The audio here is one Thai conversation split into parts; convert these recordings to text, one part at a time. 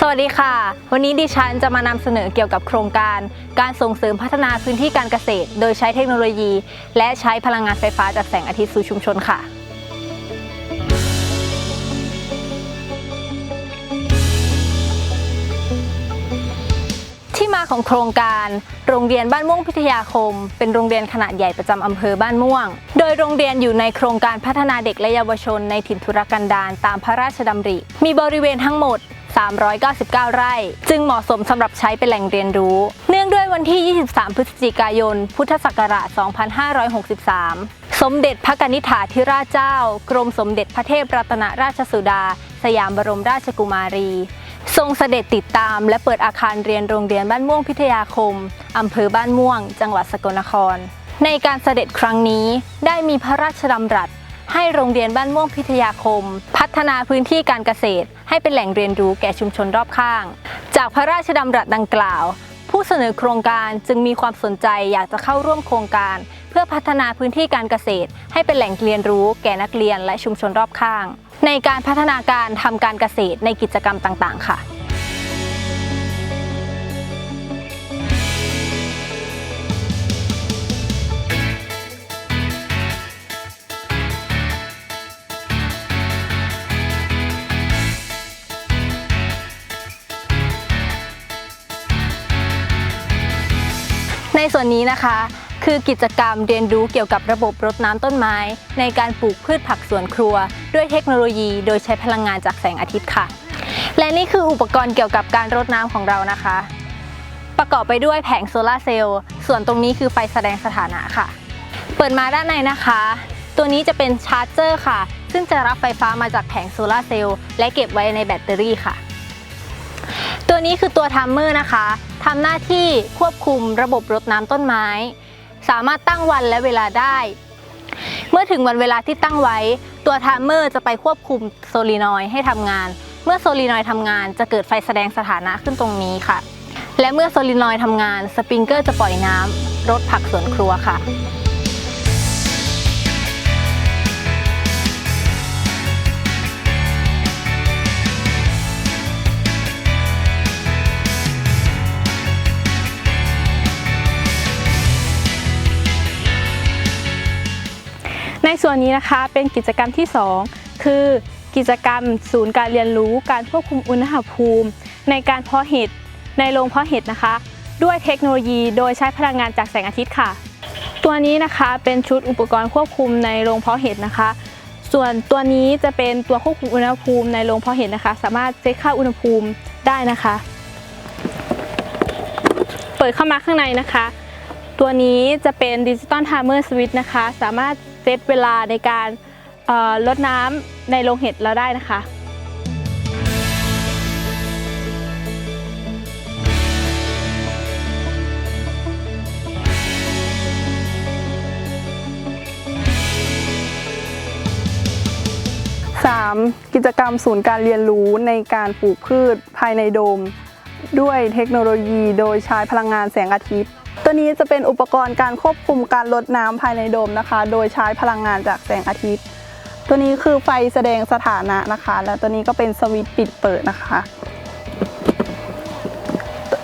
สวัสดีค่ะ วันนี้ดิฉันจะมานำเสนอเกี่ยวกับโครงการ การส่งเสริมพัฒนาพื้นที่การเกษตร โดยใช้เทคโนโลยี และใช้พลังงานไฟฟ้าจากแสงอาทิตย์สู่ชุมชนค่ะ ที่มาของโครงการ โรงเรียนบ้านม่วงพิทยาคม เป็นโรงเรียนขนาดใหญ่ประจำอำเภอบ้านม่วง โดยโรงเรียนอยู่ในโครงการพัฒนาเด็กและเยาวชนในถิ่นทุรกันดารตามพระราชดำริ มีบริเวณทั้งหมด 399 ไร่ จึงเหมาะสมสำหรับใช้เป็นแหล่งเรียนรู้ เนื่องด้วยวันที่ 23 พฤศจิกายน พุทธศักราช 2563 สมเด็จพระกนิษฐาธิราชเจ้า กรมสมเด็จพระเทพรัตนราชสุดา สยามบรมราชกุมารี ทรงเสด็จติดตาม และเปิดอาคารเรียนโรงเรียนบ้านม่วงพิทยาคมอำเภอบ้านม่วง จังหวัดสกลนคร ในการเสด็จครั้งนี้ได้มีพระราชดำรัส ให้โรงเรียนบ้านม่วงพิทยาคม พัฒนาพื้นที่การเกษตร ให้เป็นแหล่งเรียนรู้แก่ชุมชนรอบข้าง จากพระราชดำรัสดังกล่าว ผู้เสนอโครงการจึงมีความสนใจอยากจะเข้าร่วมโครงการ เพื่อพัฒนาพื้นที่การเกษตร ให้เป็นแหล่งเรียนรู้แก่นักเรียนและชุมชนรอบข้าง ในการพัฒนาการทำการเกษตรในกิจกรรมต่าง ๆ ค่ะ ในส่วนนี้นะคะ คือกิจกรรมเรียนรู้เกี่ยวกับระบบรดน้ำต้นไม้ ในการปลูกพืชผักสวนครัว ด้วยเทคโนโลยีโดยใช้พลังงานจากแสงอาทิตย์ค่ะ และนี่คืออุปกรณ์เกี่ยวกับการรดน้ำของเรานะคะ ประกอบไปด้วยแผงโซลาร์เซลล์ส่วนตรงนี้คือไฟแสดงสถานะค่ะ เปิดมาด้านในนะคะ ตัวนี้จะเป็นชาร์จเจอร์ค่ะ ซึ่งจะรับไฟฟ้ามาจากแผงโซลาร์เซลล์และเก็บไว้ในแบตเตอรี่ค่ะ ตัวนี้คือตัวทัมเมอร์นะคะทำหน้าที่ควบคุมระบบรดน้ำต้นไม้ สามารถตั้งวันและเวลาได้ เมื่อถึงวันเวลาที่ตั้งไว้ ตัวทัมเมอร์จะไปควบคุมโซลีนอยให้ทำงาน เมื่อโซลีนอยทำงานจะเกิดไฟแสดงสถานะขึ้นตรงนี้ค่ะ และเมื่อโซลีนอยทำงานสปริงเกอร์จะปล่อยน้ำรดผักสวนครัวค่ะ ในส่วนนี้นะคะเป็นกิจกรรมที่ 2 คือกิจกรรมศูนย์การเรียนรู้การควบคุมอุณหภูมิ ในการเพาะเห็ดในโรงเพาะเห็ดนะคะ ด้วยเทคโนโลยีโดยใช้พลังงานจากแสงอาทิตย์ค่ะ ตัวนี้นะคะเป็นชุดอุปกรณ์ควบคุมในโรงเพาะเห็ดนะคะ ส่วนตัวนี้จะเป็นตัวควบคุมอุณหภูมิในโรงเพาะเห็ดนะคะ สามารถเช็คค่าอุณหภูมิได้นะคะ เปิดเข้ามาข้างในนะคะ ตัวนี้จะเป็นดิจิตอลไทม์เมอร์สวิตช์นะคะ สามารถ ซตเวลาในการลดน้ำในโรงเห็ดเราได้นะคะ 3. กิจกรรมศูนย์การเรียนรู้ในการปลูกพืชภายในโดม ด้วยเทคโนโลยีโดยใช้พลังงานแสงอาทิตย์ ตัวนี้จะเป็นอุปกรณ์การควบคุมการลดน้ำภายในโดมนะคะ โดยใช้พลังงานจากแสงอาทิตย์ ตัวนี้คือไฟแสดงสถานะนะคะ และตัวนี้ก็เป็นสวิตช์ปิดเปิดนะคะ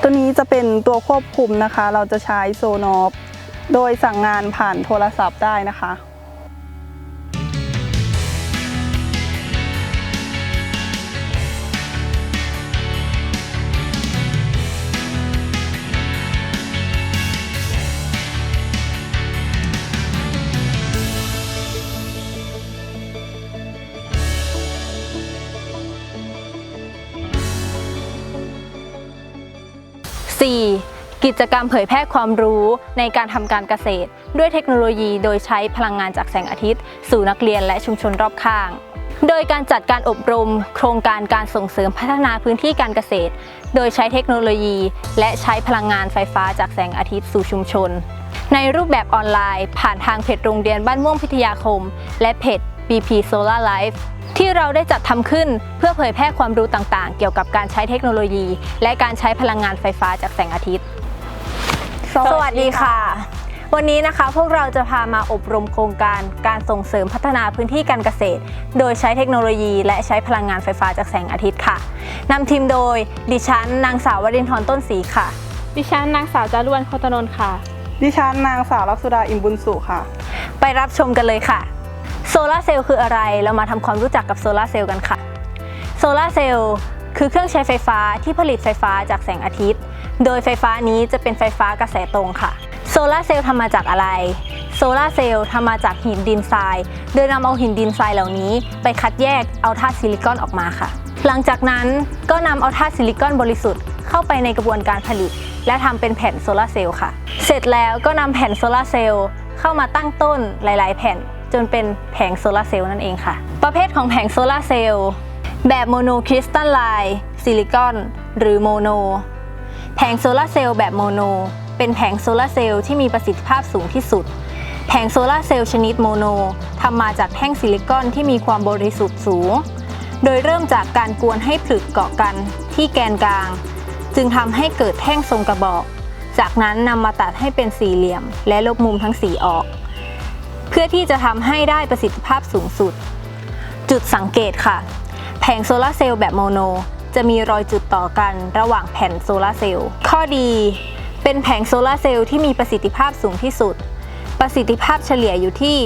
ตัวนี้จะเป็นตัวควบคุมนะคะ เราจะใช้โซนอฟโดยสั่งงานผ่านโทรศัพท์ได้นะคะ 4. กิจกรรมเผยแพร่ความรู้ในการทำการเกษตร ด้วยเทคโนโลยีโดยใช้พลังงานจากแสงอาทิตย์ สู่นักเรียนและชุมชนรอบข้าง โดยการจัดการอบรม โครงการการส่งเสริมพัฒนาพื้นที่การเกษตร โดยใช้เทคโนโลยี และใช้พลังงานไฟฟ้าจากแสงอาทิตย์สู่ชุมชน ในรูปแบบออนไลน์ ผ่านทางเพจโรงเรียนบ้านม่วงพิทยาคม และเพจ BP Solar Life ที่เราได้จัดทำขึ้นเพื่อเผยแพร่ความรู้ต่างๆ เกี่ยวกับการใช้เทคโนโลยี และการใช้พลังงานไฟฟ้าจากแสงอาทิตย์ สวัสดีค่ะ วันนี้นะคะพวกเราจะพามาอบรมโครงการการส่งเสริมพัฒนาพื้นที่การเกษตร โดยใช้เทคโนโลยี และใช้พลังงานไฟฟ้าจากแสงอาทิตย์ค่ะนำทีมโดยดิฉันนางสาววรินทร์ต้นศรีค่ะ ดิฉันนางสาวจารวนโคตนนท์ค่ะ ดิฉันนางสาวลักษดาอิมบุญสุค่ะ ไปรับชมกันเลยค่ะโซลาร์เซลล์คืออะไร เรามาทำความรู้จักกับโซลาร์เซลล์กันค่ะ โซลาร์เซลล์คือเครื่องใช้ไฟฟ้าที่ผลิตไฟฟ้าจากแสงอาทิตย์ โดยไฟฟ้านี้จะเป็นไฟฟ้ากระแสตรงค่ะ โซลาร์เซลล์ทำมาจากอะไร โซลาร์เซลล์ทำมาจากหินดินทราย โดยนำเอาหินดินทรายเหล่านี้ ไปคัดแยกเอาธาตุซิลิคอนออกมาค่ะ หลังจากนั้นก็นำเอาธาตุซิลิคอนบริสุทธิ์เข้าไปในกระบวนการผลิต และทำเป็นแผ่นโซลาร์เซลล์ค่ะ เสร็จแล้วก็นำแผ่นโซลาร์เซลล์เข้ามาตั้งต้นหลาย ๆ แผ่น จนเป็นแผงโซลาร์เซลล์นั่นเองค่ะ ประเภทของแผงโซลาร์เซลล์แบบโมโนคริสตัลไลน์ซิลิคอน หรือโมโน แผงโซลาร์เซลล์แบบโมโน เป็นแผงโซลาร์เซลล์ที่มีประสิทธิภาพสูงที่สุด แผงโซลาร์เซลล์ชนิดโมโนทำมาจากแท่งซิลิคอนที่มีความบริสุทธิ์สูง โดยเริ่มจากการกวนให้ผลึกเกาะกันที่แกนกลาง จึงทำให้เกิดแท่งทรงกระบอก จากนั้นนำมาตัดให้เป็นสี่เหลี่ยม และลบมุมทั้งสีออก พื่อที่จะทำให้ได้ประสิทธิภาพสูงสุด จุดสังเกตค่ะ แผงโซลาร์เซลล์แบบโมโน จะมีรอยจุดต่อกันระหว่างแผ่นโซลาร์เซลล์ข้อดี เป็นแผงโซลาร์เซลล์ที่มีประสิทธิภาพสูงที่สุด ประสิทธิภาพเฉลี่ยอยู่ที่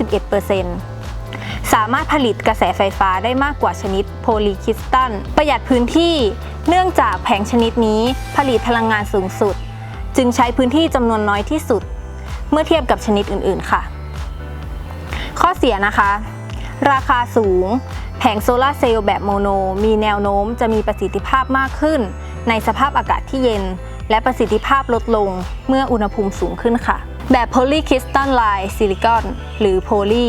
18-21%สามารถผลิตกระแสไฟฟ้าได้มากกว่าชนิดโพลีคริสตัลประหยัดพื้นที่ เนื่องจากแผงชนิดนี้ผลิตพลังงานสูงสุด จึงใช้พื้นที่จำนวนน้อยที่สุด เมื่อเทียบกับชนิดอื่นๆค่ะ ข้อเสียนะคะ ราคาสูง แผงโซลาร์เซลล์แบบโมโน มีแนวโน้มจะมีประสิทธิภาพมากขึ้น ในสภาพอากาศที่เย็น และประสิทธิภาพลดลงเมื่ออุณหภูมิสูงขึ้นค่ะ แบบโพลีคริสตัลไลน์ซิลิคอนหรือโพลี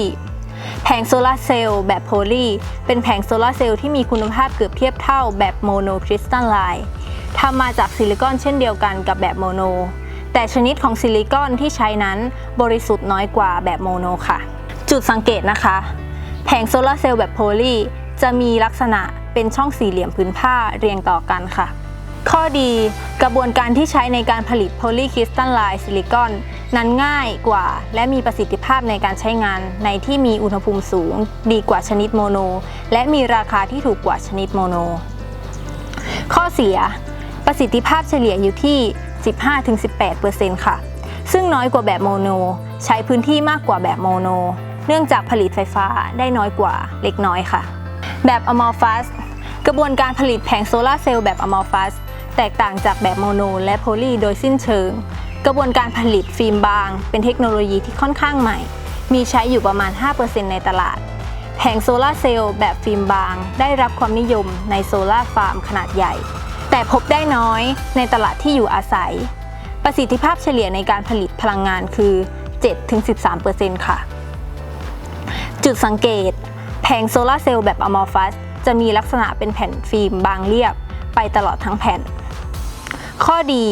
แผงโซลาร์เซลล์แบบโพลีเป็นแผงโซลาร์เซลล์ที่มีคุณภาพเกือบเทียบเท่าแบบโมโนคริสตัลไลน์ทำมาจากซิลิคอนเช่นเดียวกันกับแบบโมโน แต่ชนิดของซิลิคอนที่ใช้นั้นบริสุทธิ์น้อยกว่าแบบโมโนค่ะ จุดสังเกตนะคะ แผงโซลาร์เซลล์แบบโพลีจะมีลักษณะเป็นช่องสี่เหลี่ยมพื้นผ้าเรียงต่อกันค่ะ ข้อดีกระบวนการที่ใช้ในการผลิตโพลีคริสตัลไลน์ซิลิคอนนั้นง่ายกว่า และมีประสิทธิภาพในการใช้งานในที่มีอุณหภูมิสูง ดีกว่าชนิดโมโน และมีราคาที่ถูกกว่าชนิดโมโน ข้อเสีย ประสิทธิภาพเฉลี่ยอยู่ที่ 15-18%ค่ะ ซึ่งน้อยกว่าแบบโมโน ใช้พื้นที่มากกว่าแบบโมโน เนื่องจากผลิตไฟฟ้าได้น้อยกว่าเล็กน้อยค่ะ แบบอมอร์ฟัสกระบวนการผลิตแผงโซลาร์เซลล์แบบอมอร์ฟัสแตกต่างจากแบบโมโน และโพลีโดยสิ้นเชิง กระบวนการผลิตฟิล์มบาง เป็นเทคโนโลยีที่ค่อนข้างใหม่ มีใช้อยู่ประมาณ 5%ในตลาด แผงโซลาร์เซลล์แบบฟิล์มบาง ได้รับความนิยมในโซลาร์ฟาร์มขนาดใหญ่ แต่พบได้น้อยในตลาดที่อยู่อาศัย ประสิทธิภาพเฉลี่ยในการผลิตพลังงานคือ 7-13%ค่ะ จุดสังเกต แผงโซลาร์เซลล์แบบอมอร์ฟัสจะมีลักษณะเป็นแผ่นฟิล์มบางเรียบไปตลอดทั้งแผ่น ข้อดี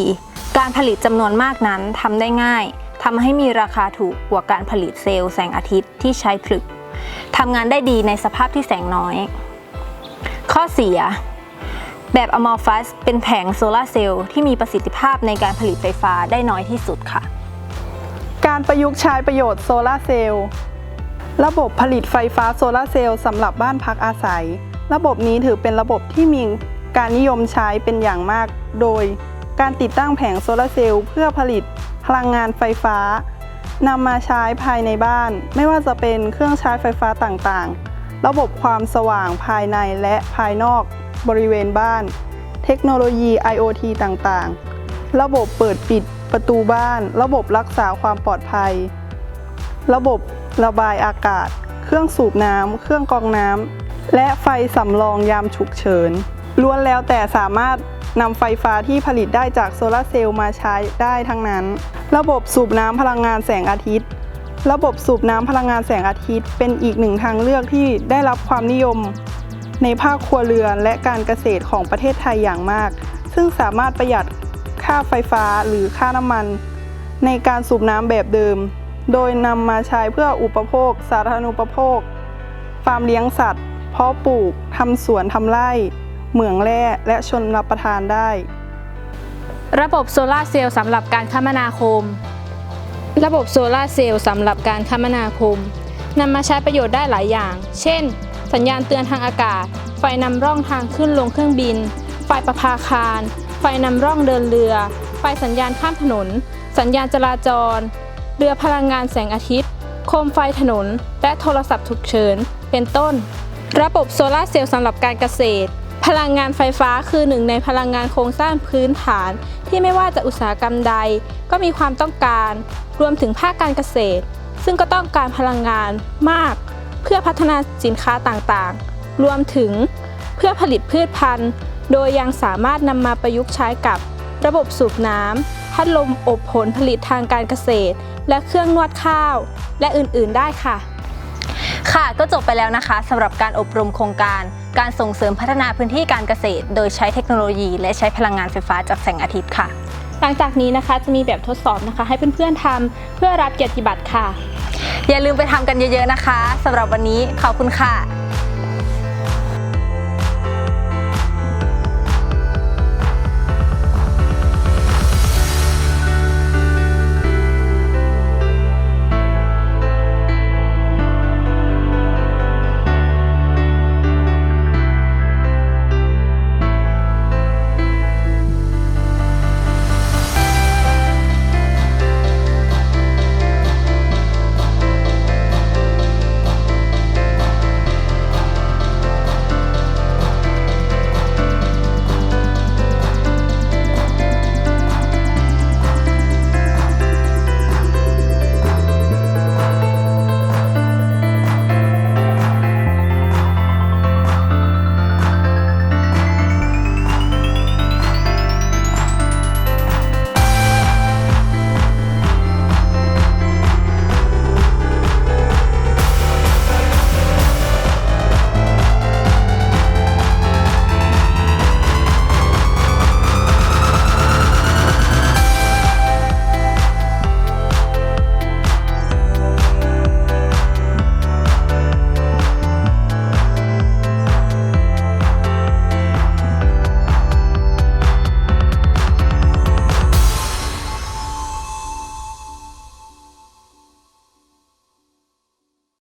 การผลิตจำนวนมากนั้นทำได้ง่ายทำให้มีราคาถูกกว่าการผลิตเซลล์แสงอาทิตย์ที่ใช้ผลึกทำงานได้ดีในสภาพที่แสงน้อย ข้อเสีย แบบอมอร์ฟัสเป็นแผงโซลาร์เซลล์ที่มีประสิทธิภาพในการผลิตไฟฟ้าได้น้อยที่สุดค่ะ การประยุกต์ใช้ประโยชน์โซลาร์เซลล์ระบบผลิตไฟฟ้าโซลาร์เซลล์สำหรับบ้านพักอาศัย ระบบนี้ถือเป็นระบบที่มีการนิยมใช้เป็นอย่างมาก โดยการติดตั้งแผงโซลาร์เซลล์เพื่อผลิตพลังงานไฟฟ้านำมาใช้ภายในบ้าน ไม่ว่าจะเป็นเครื่องใช้ไฟฟ้าต่างๆ ระบบความสว่างภายในและภายนอก บริเวณบ้าน เทคโนโลยี IoT ต่างๆ ระบบเปิดปิดประตูบ้าน ระบบรักษาความปลอดภัย ระบบระบายอากาศ เครื่องสูบน้ำ เครื่องกรองน้ำ และไฟสำรองยามฉุกเฉิน ล้วนแล้วแต่สามารถนำไฟฟ้าที่ผลิตได้จากโซลาร์เซลล์มาใช้ได้ทั้งนั้น ระบบสูบน้ำพลังงานแสงอาทิตย์ ระบบสูบน้ำพลังงานแสงอาทิตย์ เป็นอีกหนึ่งทางเลือกที่ได้รับความนิยม ในภาคครัวเรือนและการเกษตรของประเทศไทยอย่างมาก ซึ่งสามารถประหยัดค่าไฟฟ้าหรือค่าน้ำมัน ในการสูบน้ำแบบเดิม โดยนำมาใช้เพื่ออุปโภค สาธารณูปโภค ฟาร์มเลี้ยงสัตว์ เพาะปลูกทำสวนทำไร่ เหมืองแร่และชนรับประทานได้ ระบบโซลาร์เซลล์สำหรับการคมนาคม ระบบโซลาร์เซลล์สำหรับการคมนาคมนำมาใช้ประโยชน์ได้หลายอย่าง เช่น สัญญาณเตือนทางอากาศ ไฟนำร่องทางขึ้นลงเครื่องบิน ไฟประภาคาร ไฟนำร่องเดินเรือ ไฟสัญญาณข้ามถนน สัญญาณจราจร เรือพลังงานแสงอาทิตย์ โคมไฟถนน และโทรศัพท์ฉุกเฉิน เป็นต้น ระบบโซลาเซลล์สำหรับการเกษตร พลังงานไฟฟ้าคือหนึ่งในพลังงานโครงสร้างพื้นฐาน ที่ไม่ว่าจะอุตสาหกรรมใด ก็มีความต้องการ รวมถึงภาคการเกษตร ซึ่งก็ต้องการพลังงานมาก เพื่อพัฒนาสินค้าต่างๆ รวมถึงเพื่อผลิตพืชพันธุ์ โดยยังสามารถนำมาประยุกต์ใช้กับระบบสูบน้ำพัดลมอบผลผลิตทางการเกษตร และเครื่องนวดข้าว และอื่นๆได้ค่ะ ค่ะก็จบไปแล้วนะคะสำหรับการอบรมโครงการ การส่งเสริมพัฒนาพื้นที่การเกษตร โดยใช้เทคโนโลยี และใช้พลังงานไฟฟ้าจากแสงอาทิตย์ค่ะ หลังจากนี้นะคะจะมีแบบทดสอบนะคะ ให้เพื่อนๆทำเพื่อรับเกียรติบัตรค่ะ อย่าลืมไปทำกันเยอะๆนะคะสำหรับวันนี้ขอบคุณค่ะ